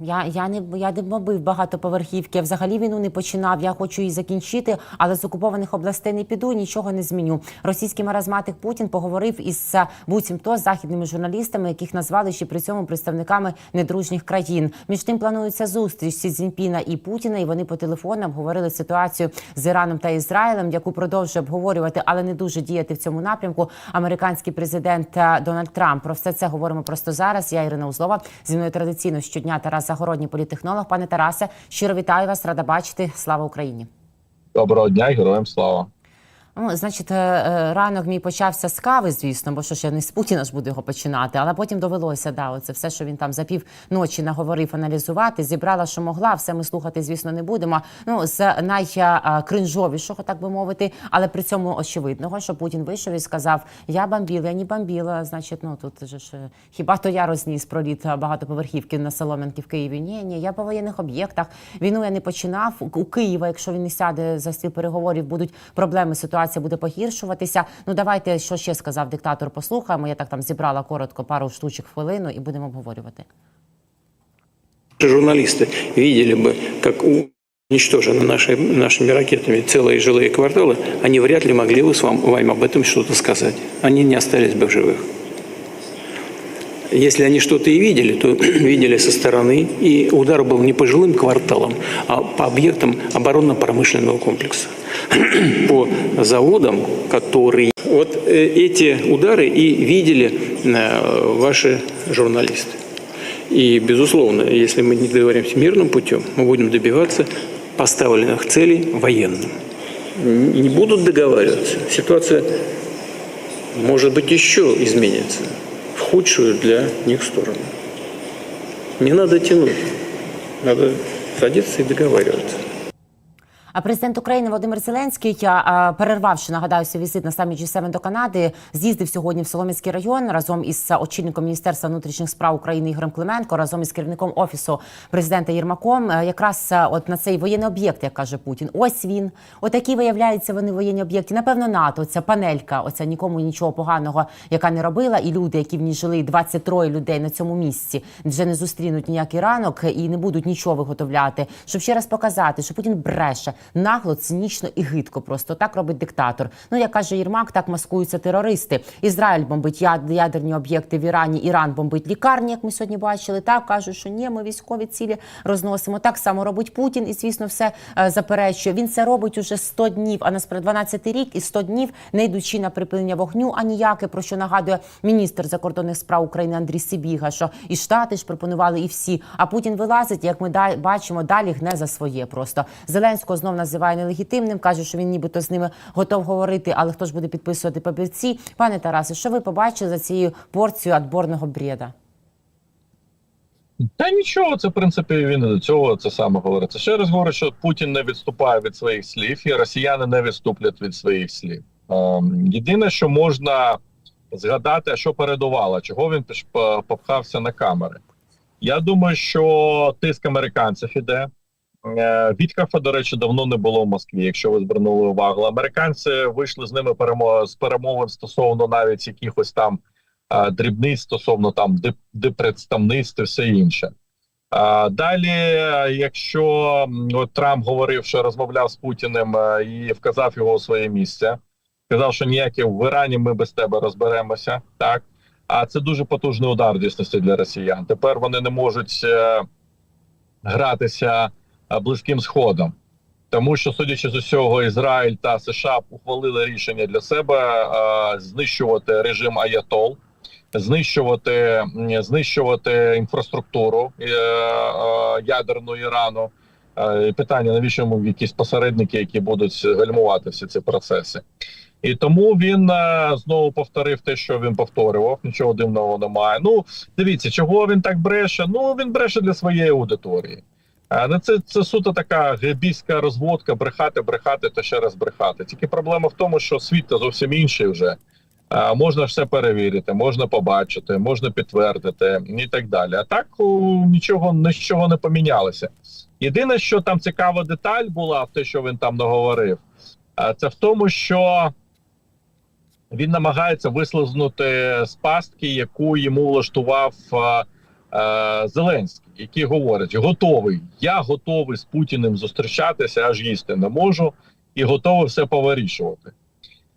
Я, я не я не бомбив багатоповерхівки. Взагалі війну не починав. Я хочу її закінчити, але з окупованих областей не піду, нічого не зміню. Російський маразматик Путін поговорив із е, буцімто західними журналістами, яких назвали ще при цьому представниками недружніх країн. Між тим планується зустріч Сі Цзіньпіна і Путіна, і вони по телефону обговорили ситуацію з Іраном та Ізраїлем, яку продовжує обговорювати, але не дуже діяти в цьому напрямку. Американський президент е, Дональд Трамп. Про все це говоримо просто зараз. Я Ірина Узлова. Зі мною традиційно щодня Тарас Загородній, політехнолог. Пане Тарасе, щиро вітаю вас, рада бачити. Слава Україні. Доброго дня і героям слава. Ну, значить, е, е, ранок мій почався з кави, звісно, бо що ж я не з Путіна ж буду його починати. Але потім довелося, да, оце все, що він там за пів ночі наговорив аналізувати, зібрала, що могла. Все ми слухати, звісно, не будемо. Ну з найкринжовішого, так би мовити, але при цьому очевидного, що Путін вийшов і сказав: Я бомбіл, я не бомбіла. Значить, ну тут же ж е, хіба то я розніс проліт багатоповерхівки на Солом'янки в Києві? Ні, ні, я по воєнних об'єктах. Війну я не починав. У Києва, якщо він не сяде за стіл переговорів, будуть проблеми Ситуація буде погіршуватися. Ну давайте, що ще сказав диктатор. Послухаємо. Я так там зібрала коротко пару штучок хвилину і будемо обговорювати. журналисты видели бы, как у- уничтожены наши, нашими ракетами целые жилые кварталы, они вряд ли могли бы с вам, вам об этом что-то сказать. Они не остались бы в живых. Если они что-то и видели, то видели со стороны, и удар был не по жилым кварталам, а по объектам оборонно-промышленного комплекса. По заводам, которые... Вот э, эти удары и видели э, ваши журналисты. И, безусловно, если мы не договоримся мирным путем, мы будем добиваться поставленных целей военным. Не будут договариваться, ситуация, может быть, еще изменится в худшую для них сторону. Не надо тянуть, надо садиться и договариваться. Президент України Володимир Зеленський, перервавши, нагадаю, візит на саміт G7 до Канади, з'їздив сьогодні в Солом'янський район разом із очільником Міністерства внутрішніх справ України Ігорем Клименко, разом із керівником офісу президента Єрмаком. Е, Якраз е, от на цей воєнний об'єкт, як каже Путін. Ось він. Отакі виявляються вони воєнні об'єкти. Напевно, НАТО, ця панелька, оця нікому нічого поганого, яка не робила, і люди, які в ній жили, 23 людей на цьому місці, вже не зустрінуть ніякий ранок і не будуть нічого виготовляти, щоб ще раз показати, що Путін бреше нагло, цинічно і гидко. Просто так робить диктатор. Ну як каже Єрмак, так маскуються терористи. Ізраїль бомбить ядерні об'єкти в Ірані, Іран бомбить лікарні, як ми сьогодні бачили. Так кажуть, що ні, ми військові цілі розносимо. Так само робить Путін, і звісно, все е, заперечує. Він це робить уже 100 днів, а насправді 12 рік і 100 днів, не йдучи на припинення вогню, а ніяке про що нагадує міністр закордонних справ України Андрій Сибіга, що і штати ж пропонували, і всі. А Путін вилазить, як ми бачимо, далі гне за своє. Просто Зеленського знов називає нелегітимним, каже, що він нібито з ними готов говорити, але хто ж буде підписувати папірці? Пане Тарасе, що ви побачили за цією порцією адборного бреда? Та нічого, це в принципі він до цього це саме говорить. Це ще раз говорить, що Путін не відступає від своїх слів, і росіяни не відступлять від своїх слів. Ем, єдине, що можна згадати, що передувало, чого він попхався на камери. Я думаю, що тиск американців іде. Е, до речі, давно не було в Москві. Якщо ви звернули увагу, американці вийшли з ними з перемовин стосовно навіть якихось там е, дрібниць стосовно там дип... дипредставництв і все інше. Далі, е, якщо м, от Трамп говорив, що розмовляв з Путіним і вказав його у своє місце, сказав, що ніякі в Ірані ми без тебе розберемося, так. А це дуже потужний удар в дійсності для росіян. Тепер вони не можуть гратися близьким сходом, тому що, судячи з усього, Ізраїль та США ухвалили рішення для себе знищувати режим Аятол, знищувати, знищувати інфраструктуру е, е, ядерну Ірану. Е, питання навіщо йому якісь посередники, які будуть гальмувати всі ці процеси. І тому він е, знову повторив те, що він повторював. Нічого дивного немає. Ну дивіться, чого він так бреше. Ну він бреше для своєї аудиторії. Е, ну, це, це суто така гебійська розводка, брехати, брехати та ще раз брехати. Тільки проблема в тому, що світ зовсім інший вже. Е, Можна все перевірити, можна побачити, можна підтвердити і так далі. А так нічого нічого не помінялося. Єдине, що там цікава деталь була в те, що він там наговорив, е, це в тому, що він намагається вислизнути з пастки, яку йому влаштував Зеленський, який говорить: готовий, я готовий з Путіним зустрічатися, аж їсти не можу, і готовий все повирішувати.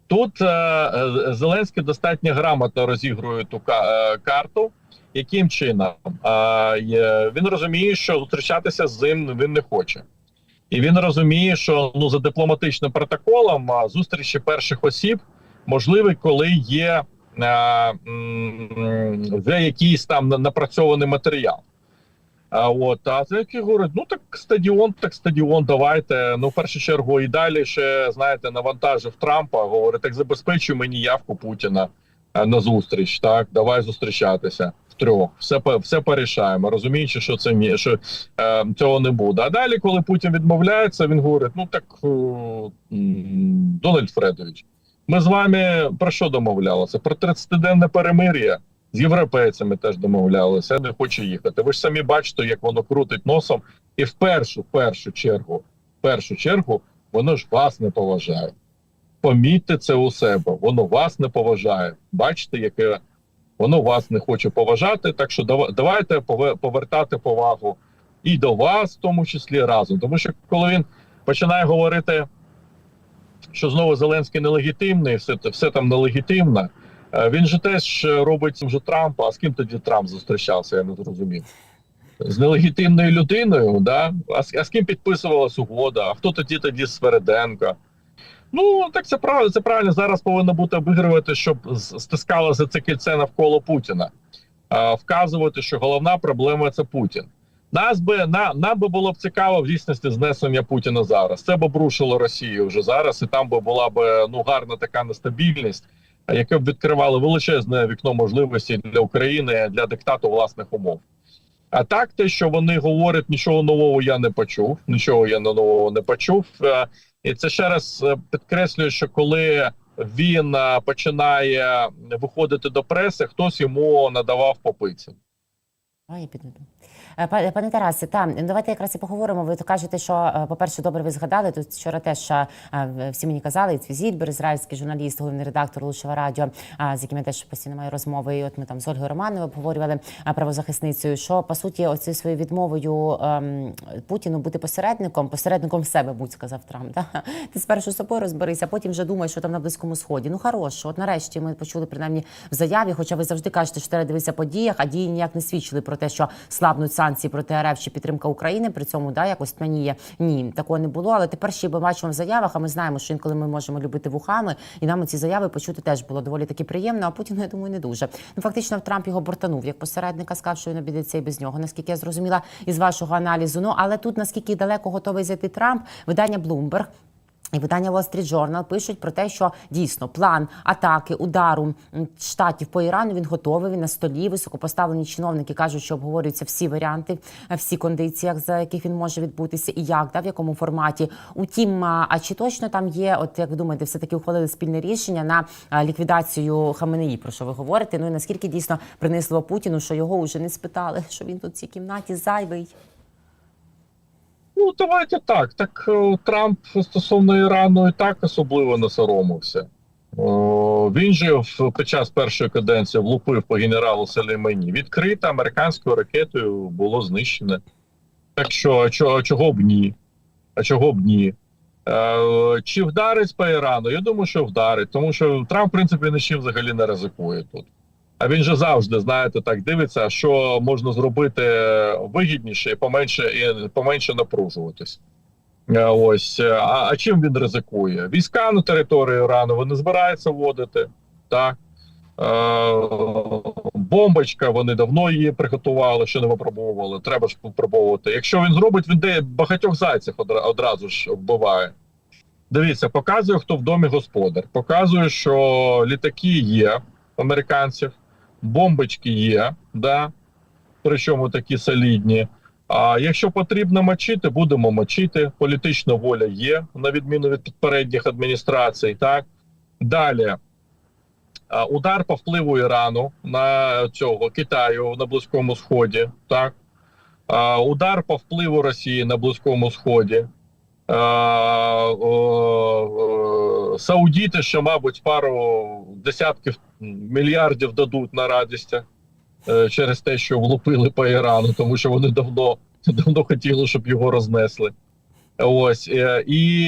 Тут е, е, Зеленський достатньо грамотно розігрує ту ка- е, карту. Яким чином? Е, він розуміє, що зустрічатися з ним він не хоче. І він розуміє, що ну за дипломатичним протоколом зустрічі перших осіб можливі, коли є е, вже якийсь там напрацьований матеріал. А от а це які говорять, ну так стадіон, так стадіон, давайте. Ну, в першу чергу, і далі ще знаєте, навантажив Трампа. Говорить, так забезпечуй мені явку Путіна на зустріч. Так, давай зустрічатися втрьох. Все по- все порішаємо. Розуміючи, що це що е, цього не буде. А далі, коли Путін відмовляється, він говорить: ну так е, Дональд Фредович, ми з вами про що домовлялися? Про 30-денне перемир'я. З європейцями теж домовлялися, я не хочу їхати. Ви ж самі бачите, як воно крутить носом, і в першу, першу чергу, в першу чергу, воно ж вас не поважає. Помітьте це у себе, воно вас не поважає. Бачите, яке воно вас не хоче поважати. Так що давайте повертати повагу і до вас, в тому числі разом. Тому що коли він починає говорити, що знову Зеленський нелегітимний, все, все там нелегітимно. Е, Він же теж робить вже Трампа. А з ким тоді Трамп зустрічався? Я не зрозумів. З нелегітимною людиною, да? А з, а з ким підписувалась угода? А хто тоді тоді Свереденко? Ну так це правильно. Це правильно зараз повинно бути обігрувати, щоб з- стискало за це кільце навколо Путіна, а, вказувати, що головна проблема це Путін. Нас би на нам би було б цікаво в дійсності знесення Путіна зараз. Це б обрушило Росію вже зараз, і там би була б ну гарна така нестабільність, яке б відкривало величезне вікно можливості для України для диктату власних умов. А так, те, що вони говорять, нічого нового я не почув. Нічого я нового не почув. Е, І це ще раз е, підкреслює, що коли він е, починає виходити до преси, хтось йому надавав попиці. А, я піду. Е, па- Пане Тарасе, та давайте якраз і поговоримо. Ви то кажете, що е, по-перше, добре ви згадали. Тут вчора теж е, всі мені казали, і Цвізідбер, ізраїльський журналіст, головний редактор Лучшого радіо, з яким я теж постійно маю розмови. І от ми там з Ольгою Романовою обговорювали правозахисницею, що по суті, оцією своєю відмовою ем, Путіну бути посередником, посередником себе, будь сказав Трамп. Да? Ти спершу з собою розберися, потім вже думаєш, що там на близькому сході. Ну хорош, от нарешті ми почули принаймні в заяві. Хоча ви завжди кажете, що треба дивитися по а дії ніяк не свідчили про те, що слабнуть санкції проти РФ чи підтримка України. При цьому да якось тьмяніє. Ні, такого не було. Але тепер ще ми бачимо в заявах. А ми знаємо, що інколи ми можемо любити вухами, і нам ці заяви почути теж було доволі таки приємно. А Путіну, я думаю, не дуже. Ну фактично, Трамп його бортанув як посередника, сказав, що він обійдеться і без нього. Наскільки я зрозуміла із вашого аналізу. Ну але тут наскільки далеко готовий зайти Трамп, видання Bloomberg і видання Wall Street Journal пишуть про те, що дійсно план атаки, удару штатів по Ірану він готовий. Він на столі. Високопоставлені чиновники кажуть, що обговорюються всі варіанти, всі кондиції, за яких він може відбутися, і як да в якому форматі. Утім, а чи точно там є, от як ви думаєте, все таки ухвалили спільне рішення на ліквідацію Хаменеї, про що ви говорите? Ну і наскільки дійсно принесло Путіну, що його вже не спитали, що він тут в цій кімнаті зайвий. Ну, давайте так. Так е, Трамп стосовно Ірану і так особливо не соромився. О, він же під час першої каденції влупив по генералу Селеймані. Відкрита американською ракетою було знищене. Так що, а чого, а чого б ні? А чого б ні? Е, чи вдарить по Ірану? Я думаю, що вдарить, тому що Трамп, в принципі, нічим взагалі не ризикує тут. А він же завжди, знаєте, так дивиться, що можна зробити вигідніше і поменше і поменше напружуватись. Е, Ось е, а, а чим він ризикує? Війська на територію Ірану вони збираються вводити. Так е, бомбочка, вони давно її приготували, ще не випробовували. Треба ж випробовувати. Якщо він зробить, він де багатьох зайців одразу ж вбиває. Дивіться, показує, хто в домі господар. Показує, що літаки є американців, бомбочки є, да, причому такі солідні. А якщо потрібно мочити, будемо мочити. Політична воля є, на відміну від попередніх адміністрацій. Так далі. Удар по впливу Ірану на цього Китаю на Близькому Сході. Так удар по впливу Росії на Близькому Сході. Саудіти ще, мабуть, пару десятків мільярдів дадуть на радість. е, через те, що влупили по Ірану, тому що вони давно, давно хотіли, щоб його рознесли. Ось е, і,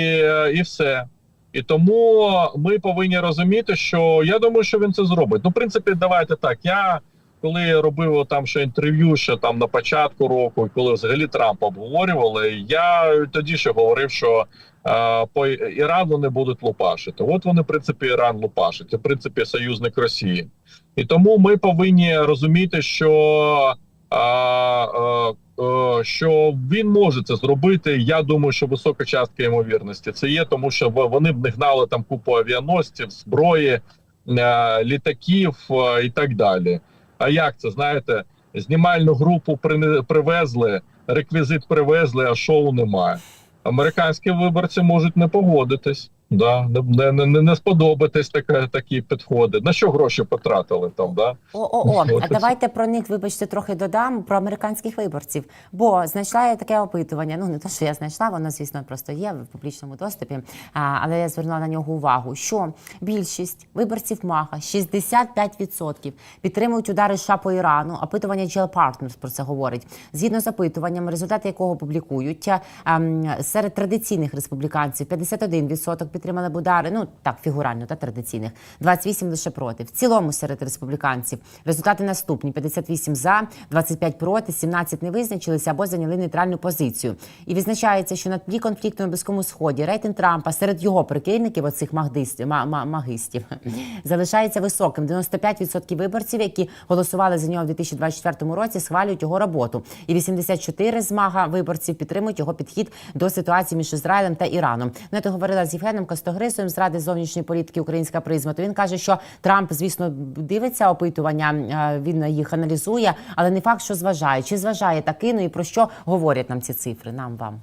і все. І тому ми повинні розуміти, що я думаю, що він це зробить. Ну, в принципі, давайте так. Я коли робив там ще інтерв'ю, ще там на початку року, коли взагалі Трампа обговорювали, я тоді ще говорив, що е, по Ірану не будуть лупашити. От вони, в принципі, Іран лупашить. В принципі, союзник Росії. І тому ми повинні розуміти, що. А, а, а, що він може це зробити. Я думаю, що висока частка ймовірності це є, тому що вони б не гнали там купу авіаносців, зброї, е, літаків е, і так далі. А як це знаєте? Знімальну групу привезли, реквізит привезли, а шоу немає. Американські виборці можуть не погодитись. Да, не, не, не, не сподобатись таке, такі підходи. На що гроші потратили там? Да? О, о, о, а давайте про них, вибачте, трохи додам про американських виборців. Бо знайшла я таке опитування. Ну не те, що я знайшла, воно звісно просто є в публічному доступі. А, але я звернула на нього увагу, що більшість виборців МАГА, 65% підтримують удари США по Ірану. Опитування GL Partners про це говорить. Згідно з опитуванням, результати якого публікують а, м, серед традиційних республіканців 51% підтримали б удари. Ну так фігурально та традиційних, 28 лише проти. В цілому серед республіканців результати наступні: 58 за, 25 проти, 17 не визначилися або зайняли нейтральну позицію. І відзначається, що на тлі конфлікту на близькому сході рейтинг Трампа серед його прихильників, оцих магдистів, ма- ма- магистів, залишається високим. 95% виборців, які голосували за нього в 2024 році, схвалюють його роботу. І 84 з мага виборців підтримують його підхід до ситуації між Ізраїлем та Іраном. Ну, я то говорила з Євгеном Костогрисовим з Ради зовнішньої політики Українська призма. То він каже, що Трамп, звісно, дивиться опитування, він їх аналізує, але не факт, що зважає. Чи зважає таки, ну і про що говорять нам ці цифри? Нам вам.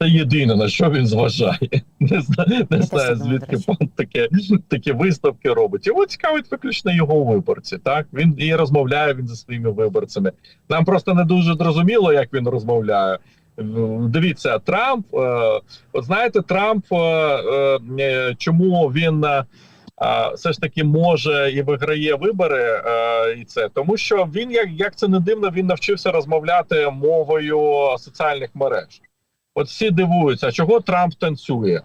Це єдине на що він зважає. Не знаю, не знаю звідки пан таке такі виставки робить. Його цікавить виключно його виборці. Так він і розмовляє він зі своїми виборцями. Нам просто не дуже зрозуміло, як він розмовляє. В- Дивіться, Трамп, е, от знаєте, Трамп, е, е, чому він все ж таки може і виграє вибори, і це тому, що він, як, як це не дивно, він навчився розмовляти мовою соціальних мереж. От всі дивуються, чого Трамп танцює?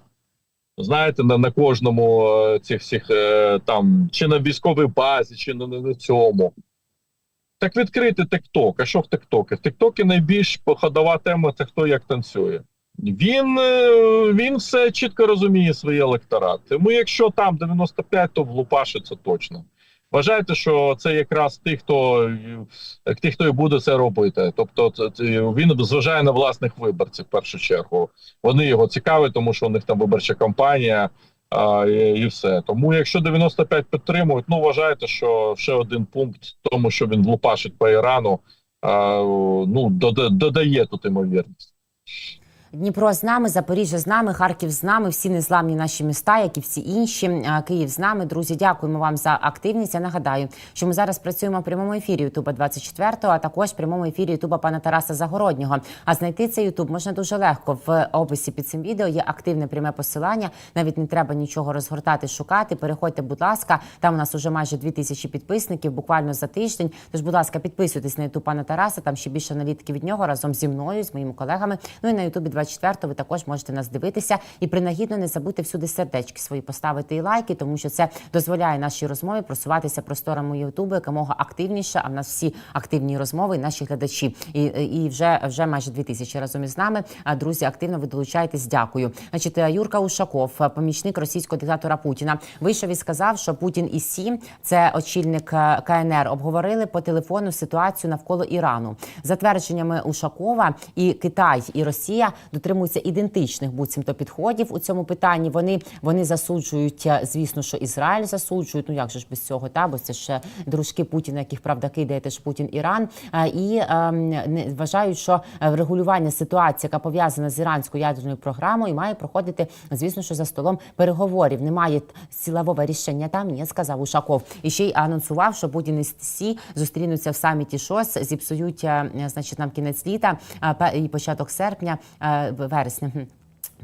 Знаєте, на, на кожному цих всіх там чи на військовій базі, чи на, на цьому. Так відкрити TikTok. А що в? В TikTok найбільш ходова тема це хто як танцює. Він, е, він все чітко розуміє свій електорат. Тому якщо там 95, то влупашить це точно. Вважайте, що це якраз ті, хто е, ті, хто і буде це робити. Тобто, він зважає на власних виборців в першу чергу. Вони його цікаві, тому що у них там виборча кампанія а, і, і все. Тому, якщо 95 підтримують, ну вважайте, що ще один пункт тому, що він влупашить по Ірану, а, ну додає тут ймовірність. Дніпро з нами, Запоріжжя з нами, Харків з нами, всі незламні наші міста, як і всі інші. Київ з нами. Друзі, дякуємо вам за активність. Я нагадаю, що ми зараз працюємо в прямому ефірі Ютуба 24 а також в прямому ефірі Ютуба пана Тараса Загороднього. А знайти цей Ютуб можна дуже легко. В описі під цим відео є активне пряме посилання. Навіть не треба нічого розгортати, шукати. Переходьте, будь ласка. Там у нас уже майже 2000 підписників, буквально за тиждень. Тож, будь ласка, підписуйтесь на Ютуб пана Тараса. Там ще більше аналітики від нього разом зі мною, з моїми колегами. Ну і на Ютубі 24 ви також можете нас дивитися. І принагідно не забудьте всюди сердечки свої поставити і лайки, тому що це дозволяє нашій розмові просуватися просторами Ютубу якомога активніше. А в нас всі активні розмови, наші глядачі. І, і вже вже майже 2000 разом із нами. Друзі, активно ви долучаєтесь. Дякую. Значить, е, Юрка Ушаков, е, помічник російського диктатора Путіна, вийшов і сказав, що Путін і Сі, це очільник е, КНР, обговорили по телефону ситуацію навколо Ірану. За твердженнями Ушакова, і Китай, і Росія дотримуються ідентичних буцімто підходів у цьому питанні. Вони вони засуджують, е, звісно, що Ізраїль засуджують. Ну як же ж без цього? Та бо це ще дружки Путіна, яких правда кидає теж Путін Іран. Е, І ем, не вважають, що е, врегулювання ситуації, яка пов'язана з іранською ядерною програмою, має проходити, звісно, що за столом переговорів. Немає силового рішення там. Ні, сказав Ушаков. І ще й анонсував, що Путін і Сі зустрінуться в саміті ШОС, зіпсують, значить, нам кінець літа і початок серпня, вересня.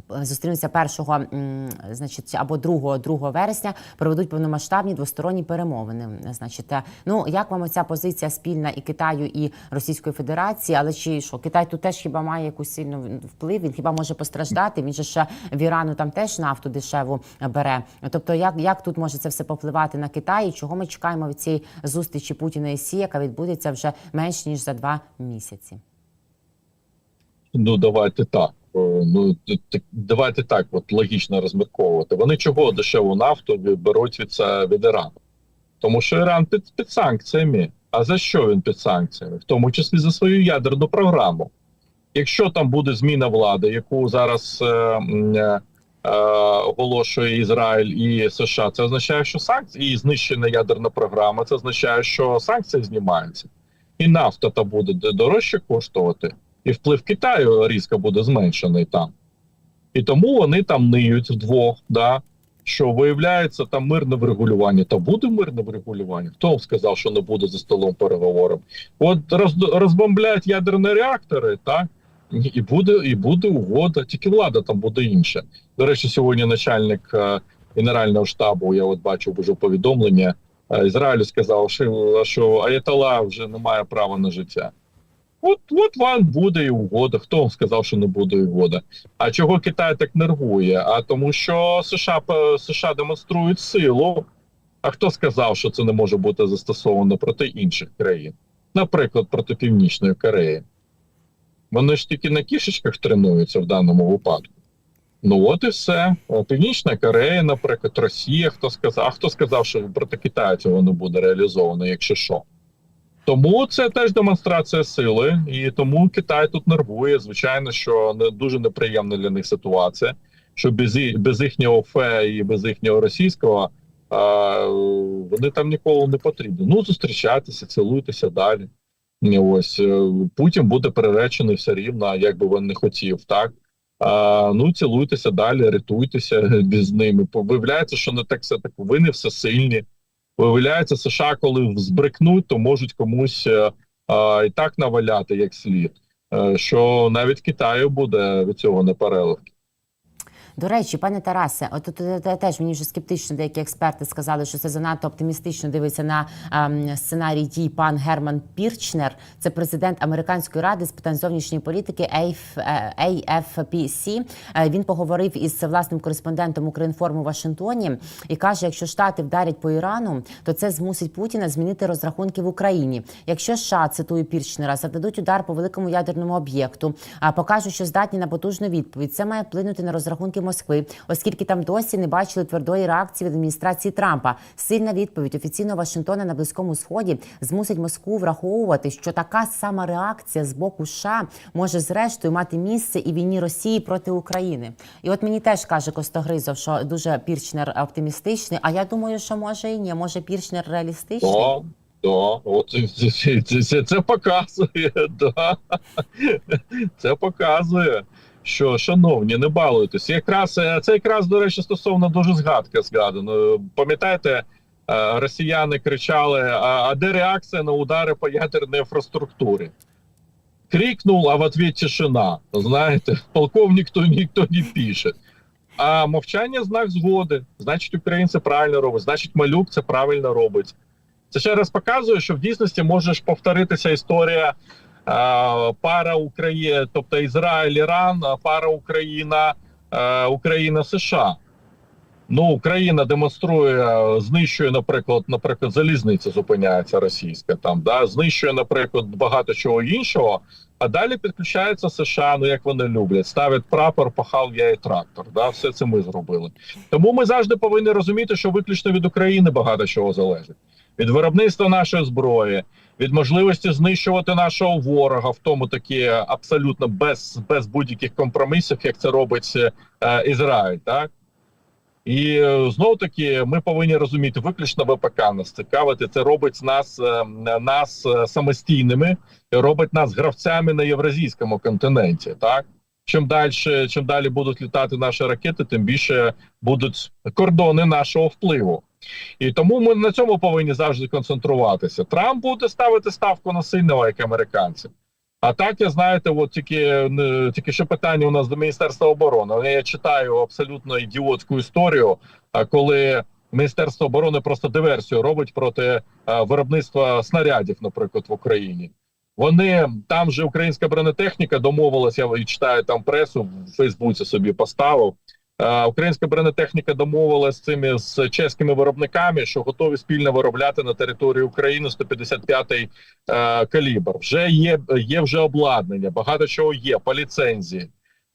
Зустрінуться 1, значить, або 2, 2 вересня, проведуть повномасштабні двосторонні перемовини. Значить, е, ну як вам ця позиція спільна і Китаю, і Російської Федерації? Але чи що Китай тут теж хіба має якусь сильну вплив? Він хіба може постраждати? Він же ще в Ірану там теж нафту дешеву бере. Тобто, як, як тут може це все попливати на Китай? І чого ми чекаємо від цієї зустрічі Путіна і Сі, яка відбудеться вже менш ніж за два місяці? Ну давайте так. Ну давайте так, от логічно розмірковувати. Вони чого дешеву нафту беруть від від Ірану? Тому що Іран під, під санкціями. А за що він під санкціями? В тому числі за свою ядерну програму. Якщо там буде зміна влади, яку зараз е, е, е, оголошує Ізраїль і США, це означає, що санкції і знищена ядерна програма, це означає, що санкції знімаються, і нафта та буде дорожче коштувати, і вплив Китаю різко буде зменшений там. І тому вони там ниють вдвох, да, що виявляється там мирне врегулювання. Та буде мирне врегулювання. Хто сказав, що не буде за столом переговорів? От роз, розбомблять ядерні реактори, так і буде, і буде угода. Тільки влада там буде інша. До речі, сьогодні начальник е, генерального штабу, я от бачив уже повідомлення. е, Ізраїлю сказав, що, що Аятола вже не має права на життя. От, от вам буде і угода. Хто вам сказав, що не буде угода? А чого Китай так нервує? А тому, що США США демонструють силу. А хто сказав, що це не може бути застосовано проти інших країн? Наприклад, проти Північної Кореї. Вони ж тільки на кішечках тренуються в даному випадку. Ну от і все. Північна Корея, наприклад, Росія. Хто сказав? А хто сказав, що проти Китаю цього не буде реалізовано, якщо що? Тому це теж демонстрація сили, і тому Китай тут нервує. Звичайно, що не дуже неприємна для них ситуація, що без, без їхнього ФЕ і без їхнього російського а, вони там ніколи не потрібні. Ну, зустрічайтеся, цілуйтеся далі. Ось е, Путін буде приречений все рівно, як би він не хотів, так. А, ну, цілуйтеся далі, рятуйтеся без ними. Виявляється, що не так все так. Ви не всесильні. Виявляється, США, коли збрикнуть, то можуть комусь е, а, і так наваляти як слід. Е, що навіть Китаю буде від цього непереливки. До речі, пане Тарасе, от е, те- теж мені вже скептично деякі експерти сказали, що це занадто оптимістично дивиться на ем, сценарій дій пан Герман Пірчнер. Це президент американської ради з питань зовнішньої політики AF, е, AFPC. Е, Він поговорив із власним кореспондентом Українформу у Вашингтоні і каже: якщо штати вдарять по Ірану, то це змусить Путіна змінити розрахунки в Україні. Якщо США, цитую Пірчнера, завдадуть удар по великому ядерному об'єкту, а покажуть, що здатні на потужну відповідь, це має вплинути на розрахунки Москви, оскільки там досі не бачили твердої реакції від адміністрації Трампа. Сильна відповідь офіційно Вашингтона на близькому сході змусить Москву враховувати, що така сама реакція з боку США може зрештою мати місце і війні Росії проти України. І от мені теж каже Костогризов, що дуже Пірчнер оптимістичний. А я думаю, що може і ні, може Пірчнер реалістичний. Да, от це, це, це, це показує. Да. Це показує, що, шановні, не балуйтесь. Якраз е, це якраз, до речі, стосовно дуже згадка згадано. Пам'ятаєте, е, росіяни кричали: а, де реакція на удари по ядерній інфраструктурі? Крикнув, а в ответ тишина. Знаєте, полковник то ніхто не пише. А мовчання знак згоди. Значить, українці правильно роблять, значить, малюк це правильно робить. Це ще раз показує, що в дійсності може ж повторитися історія пара Україна, тобто Ізраїль, Іран, пара Україна, е, Україна, США. Ну, Україна демонструє, знищує, наприклад, наприклад, залізниця зупиняється російська там, да, знищує, наприклад, багато чого іншого. А далі підключається США, ну як вони люблять, ставлять прапор, пахав я і трактор. Да, все це ми зробили. Тому ми завжди повинні розуміти, що виключно від України багато чого залежить. Від виробництва нашої зброї, від можливості знищувати нашого ворога, в тому таки абсолютно без, без будь-яких компромісів, як це робить е, Ізраїль, так. І знов таки ми повинні розуміти, виключно ВПК нас цікавити. Це робить нас, е, нас е, самостійними робить нас гравцями на євразійському континенті. Так чим далі, чим далі будуть літати наші ракети, тим більше будуть кордони нашого впливу. І тому ми на цьому повинні завжди концентруватися. Трамп буде ставити ставку на сильного, як американці. А так, я знаєте, от тільки, тільки що питання у нас до Міністерства оборони. Але Я читаю абсолютно ідіотську історію, а коли Міністерство оборони просто диверсію робить проти е, виробництва снарядів, наприклад, в Україні. Вони там же українська бронетехніка домовилася. Я читаю там пресу в Фейсбуці собі поставив. Е, Українська бронетехніка домовилася з цими з чеськими виробниками, що готові спільно виробляти на території України 155-й е, калібр. Вже є, є вже обладнання, багато чого є по ліцензії.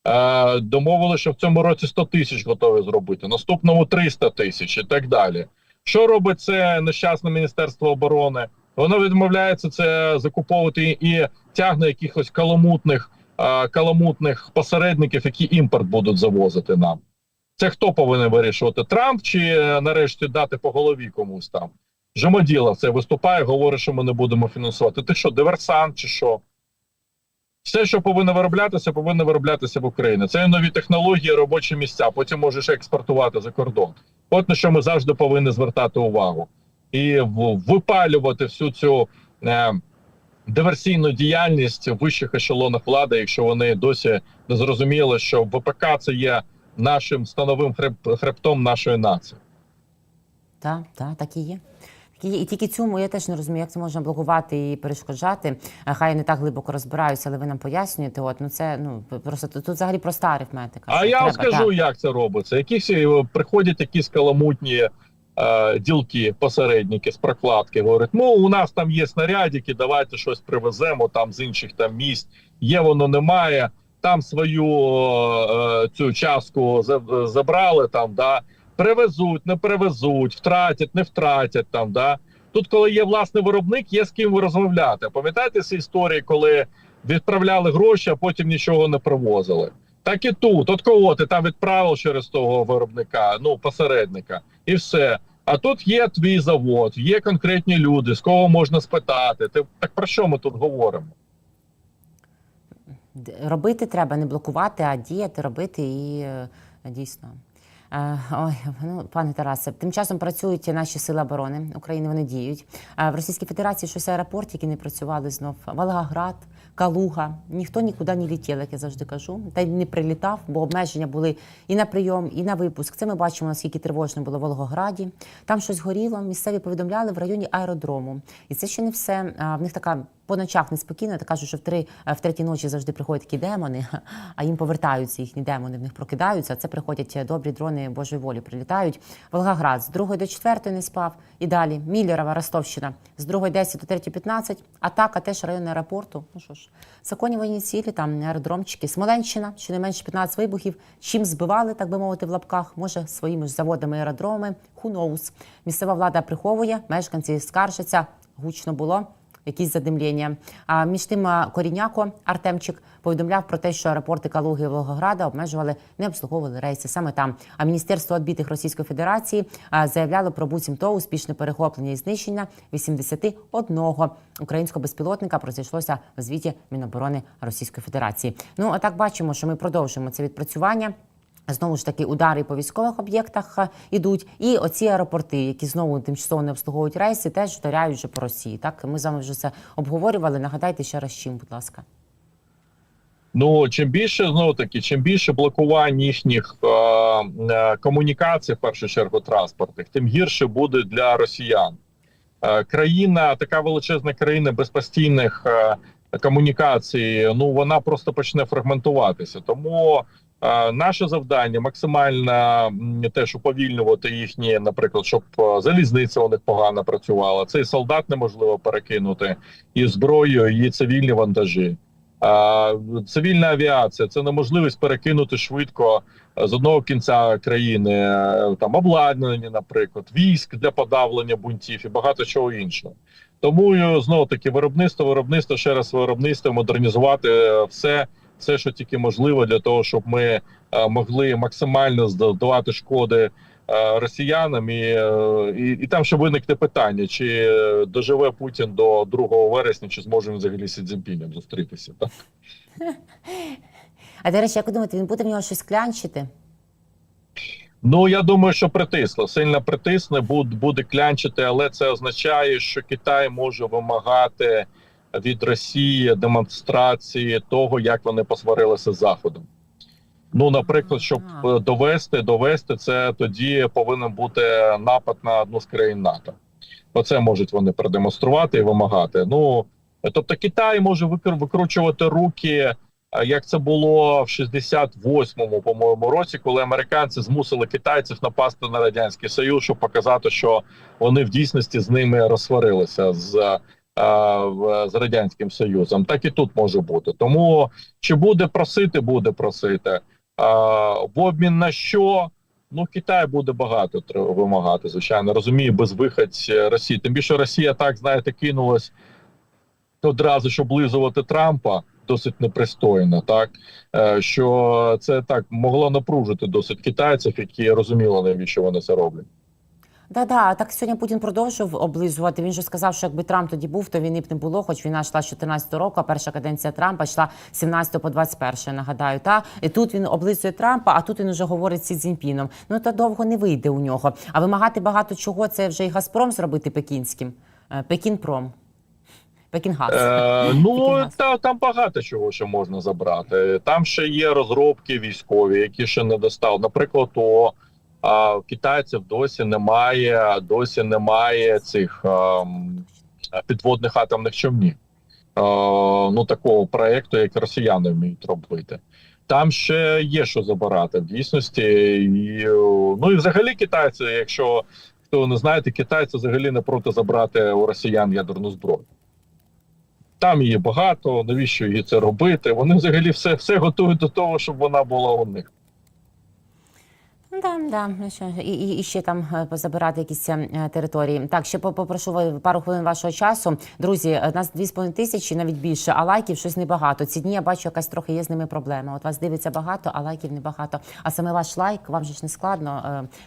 Е, домовили, що в цьому році 100 тисяч готові зробити, наступному 300 тисяч і так далі. Що робить це нещасне міністерство оборони? Воно відмовляється це закуповувати і тягне якихось каламутних, е, каламутних посередників, які імпорт будуть завозити нам. Це хто повинен вирішувати? Трамп чи е, нарешті дати по голові комусь там? Жомоділов це виступає, говорить, що ми не будемо фінансувати. Ти що, диверсант чи що? Все, що повинно вироблятися, повинно вироблятися в Україні. Це нові технології, робочі місця. Потім можеш експортувати за кордон. От на що ми завжди повинні звертати увагу і випалювати всю цю е, диверсійну діяльність в вищих ешелонах влади, якщо вони досі не зрозуміли, що ВПК це є нашим становим хреб- хребтом нашої нації. Так, так, так і є. І тільки цьому я теж не розумію, як це можна блокувати і перешкоджати. Хай я не так глибоко розбираюся, але ви нам пояснюєте. От ну це ну просто тут, тут взагалі проста арифметика. А я вам скажу, так. як це робиться. Якісь е, приходять якісь каламутні е, ділки, посередники з прокладки. Говорять, ну у нас там є снарядики, давайте щось привеземо там з інших там місць. Є воно немає. Там свою е, цю частку забрали там, да привезуть, не привезуть, втратять, не втратять там. Да тут, коли є власний виробник, є з ким розмовляти. Пам'ятаєте ці історії, коли відправляли гроші, а потім нічого не привозили. Так і тут, от кого ти там відправив через того виробника, ну посередника, і все. А тут є твій завод, є конкретні люди, з кого можна спитати. Ти так про що ми тут говоримо? Робити треба не блокувати, а діяти, робити і е, дійсно. Е, Ой, ну пане Тарасе, тим часом працюють наші сили оборони України. Вони діють. В Російській Федерації щось аеропорт, які не працювали знов. Волгоград, Калуга. Ніхто нікуди не летів, як я завжди кажу. Та й не прилітав, бо обмеження були і на прийом, і на випуск. Це ми бачимо, наскільки тривожно було в Волгограді. Там щось горіло. Місцеві повідомляли в районі аеродрому. І це ще не все. В них така по ночах неспокійно. Та кажуть, що в три е, в третій ночі завжди приходять такі демони, а їм повертаються їхні демони. В них прокидаються. Це приходять е, добрі дрони Божої волі. Прилітають. Волгоград з 2 до 4 не спав. І далі Міллерова, Ростовщина з 2 10 до 3 15. Атака теж район аеропорту. Ну що ж, законні воєнні цілі, там аеродромчики. Смоленщина, щонайменше 15 вибухів. Чим збивали, так би мовити, в лапках, може своїми ж заводами аеродромами. Who knows? Місцева влада приховує, мешканці скаржаться. Гучно було якісь задимлення. А між тим Коріняко Артемчик повідомляв про те, що аеропорти Калуги і Волгограда обмежували, не обслуговували рейси саме там. А міністерство відбитих Російської Федерації заявляло про буцімто успішне перехоплення і знищення 81 українського безпілотника. Пройшлося в звіті Міноборони Російської Федерації. Ну а так бачимо, що ми продовжуємо це відпрацювання. Знову ж таки, удари по військових об'єктах е, ідуть, і оці аеропорти, які знову тимчасово не обслуговують рейси, теж вдаряють вже по Росії. Так ми з вами вже це обговорювали. Нагадайте ще раз чим, будь ласка. Ну чим більше знову таки, чим більше блокувань їхніх е, е, комунікацій, в першу чергу транспортних, тим гірше буде для росіян. Е, країна, така величезна країна без постійних е, комунікацій. Ну вона просто почне фрагментуватися. Тому наше завдання максимально теж уповільнювати їхні, наприклад, щоб е, залізниця у них погано працювала. Цей солдат неможливо перекинути і зброю, і цивільні вантажі. Цивільна авіація це неможливість перекинути швидко е, з одного кінця країни е, там обладнання, наприклад, військ для подавлення бунтів і багато чого іншого. Тому знову таки виробництво, виробництво ще раз виробництво, модернізувати все, все, що тільки можливо, для того, щоб ми е, могли максимально здавати шкоди е, росіянам, і, е, і, і там ще виникне питання: чи доживе Путін до 2 вересня, чи зможе він взагалі з Сі Цзіньпінем зустрітися? Так? А до речі, як ви думаєте, він буде в нього щось клянчити? Ну я думаю, що притисло, сильно притисне, буде клянчити, але це означає, що Китай може вимагати від Росії демонстрації того, як вони посварилися з Заходом. Ну, наприклад, щоб е, довести, довести це, тоді повинен бути напад на одну з країн НАТО. Оце можуть вони продемонструвати і вимагати. Ну тобто, Китай може викр- викручувати руки, як це було в 68-му, по-моєму, році, коли американці змусили китайців напасти на радянський союз, щоб показати, що вони в дійсності з ними розсварилися з, е, в- з радянським союзом. Так і тут може бути. Тому чи буде просити, буде просити. В обмін на що? Ну, Китай буде багато вимагати, звичайно. Розуміє, без вихідь Росії. Тим більше Росія так, знаєте, кинулась одразу, щоб облизувати Трампа досить непристойно, так Е, що це так могло напружити досить китайців, які розуміли, навіщо вони це роблять. Да, да, так сьогодні Путін продовжив облизувати. Він же сказав, що якби Трамп тоді був, то війни б не було. Хоч війна йшла з 14 року, а перша каденція Трампа йшла з 17 по 21, нагадаю. Та і тут він облизує Трампа, а тут він вже говорить з Сі Цзіньпіном. Ну то довго не вийде у нього. А вимагати багато чого це вже і Газпром зробити пекінським. Е, Пекінпром. Пекінгаз. Е, ну та там багато чого ще можна забрати. Там ще є розробки військові, які ще не достали. Наприклад, у а, китайців досі немає, досі немає цих ем, підводних атомних човнів. Е, ну такого проекту, як росіяни вміють робити. Там ще є що забирати в дійсності. І, е, ну і взагалі китайці, якщо хто не знаєте, китайці взагалі не проти забрати у росіян ядерну зброю. Там її багато, навіщо її це робити? Вони взагалі все, все готують до того, щоб вона була у них. Да, да, ну що, і, і, і ще там е, позабирати якісь е, території. Так, ще по- попрошу пару хвилин вашого часу. Друзі, е, нас 2,5 тисячі, навіть більше, а лайків щось небагато. Ці дні я бачу, якась трохи є з ними проблема. От вас дивиться багато, а лайків небагато. А саме ваш лайк, вам же ж не складно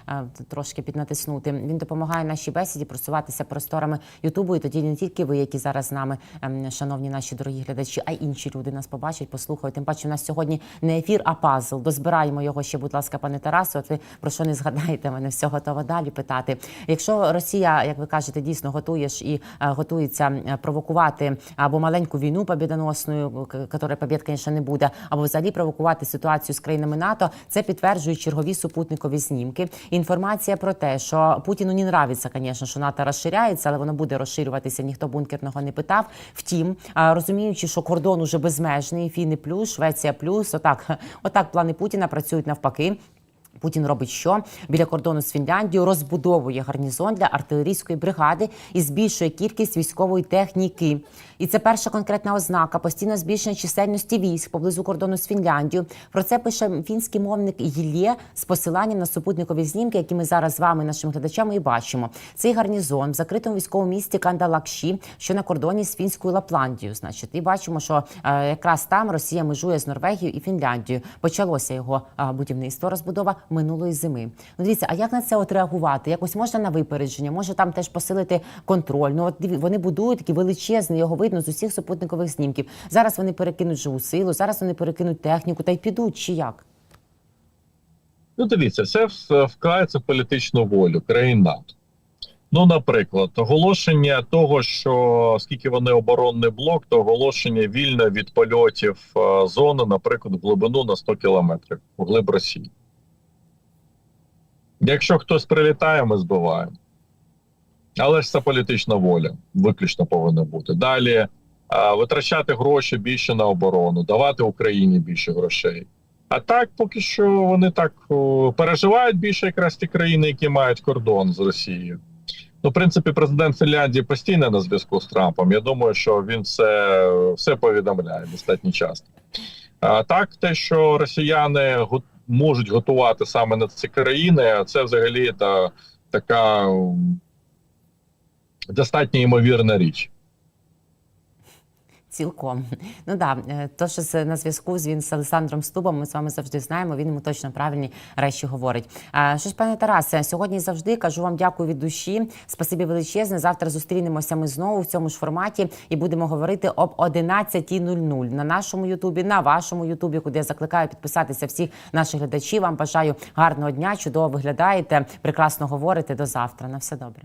е, е, трошки піднатиснути. Він допомагає нашій бесіді просуватися просторами Ютубу. І тоді не тільки ви, які зараз з нами, ем, шановні наші дорогі глядачі, а й інші люди нас побачать, послухають. Тим паче, у нас сьогодні не ефір, а пазл. Дозбираємо його ще, будь ласка, пане Тарасу. Ви про що не згадаєте мене все готова далі питати. Якщо Росія, як ви кажете, дійсно готуєш і е, готується е, провокувати або маленьку війну побідоносну, яка побід, звісно, не буде, або взагалі провокувати ситуацію з країнами НАТО, це підтверджують чергові супутникові знімки. Інформація про те, що Путіну не нравиться, звісно, що НАТО розширяється, але воно буде розширюватися. Ніхто бункерного не питав. Втім, е, розуміючи, що кордон уже безмежний, Фіни плюс, Швеція плюс, отак, отак плани Путіна працюють навпаки. Путін робить що біля кордону з Фінляндією розбудовує гарнізон для артилерійської бригади і збільшує кількість військової техніки. І це перша конкретна ознака постійно збільшення чисельності військ поблизу кордону з Фінляндією. Про це пише фінський мовник Єлє з посиланням на супутникові знімки, які ми зараз з вами, нашими глядачами, і бачимо. Цей гарнізон в закритому військовому місті Кандалакші, що на кордоні з фінською Лапландією. Значить, і бачимо, що е, якраз там Росія межує з Норвегією і Фінляндією. Почалося його е, будівництво, розбудова минулої зими. Ну дивіться, а як на це от реагувати? Якось можна на випередження, може там теж посилити контроль. Ну от вони будують такі величезні, його видно з усіх супутникових знімків. Зараз вони перекинуть живу силу, зараз вони перекинуть техніку та й підуть чи як? Ну, дивіться, все в- вкладається в політичну волю країн НАТО. Ну, наприклад, оголошення того, що скільки вони оборонний блок, то оголошення вільно від польотів е, зони, наприклад, в глибину на 100 кілометрів у глиб Росії. Якщо хтось прилітає, ми збиваємо. Але ж це політична воля, виключно повинна бути. Далі витрачати гроші більше на оборону, давати Україні більше грошей. А так, поки що вони так переживають більше якраз ті країни, які мають кордон з Росією. Ну, в принципі, президент Фінляндії постійно на зв'язку з Трампом. Я думаю, що він все, все повідомляє достатньо часто. А так, те, що росіяни го- можуть готувати саме на ці країни, це взагалі та, така достатньо ймовірна річ. Цілком. Ну да, е, то, що з- на зв'язку з він з Олександром Стубом, ми з вами завжди знаємо. Він йому точно правильні речі говорить. А, що ж, пане Тарасе, сьогодні завжди кажу вам дякую від душі. Спасибі величезне. Завтра зустрінемося ми знову в цьому ж форматі і будемо говорити об 11.00 на нашому Ютубі, на вашому Ютубі, куди я закликаю підписатися всіх наших глядачів. Вам бажаю гарного дня, чудово виглядаєте, прекрасно говорите. До завтра. На все добре.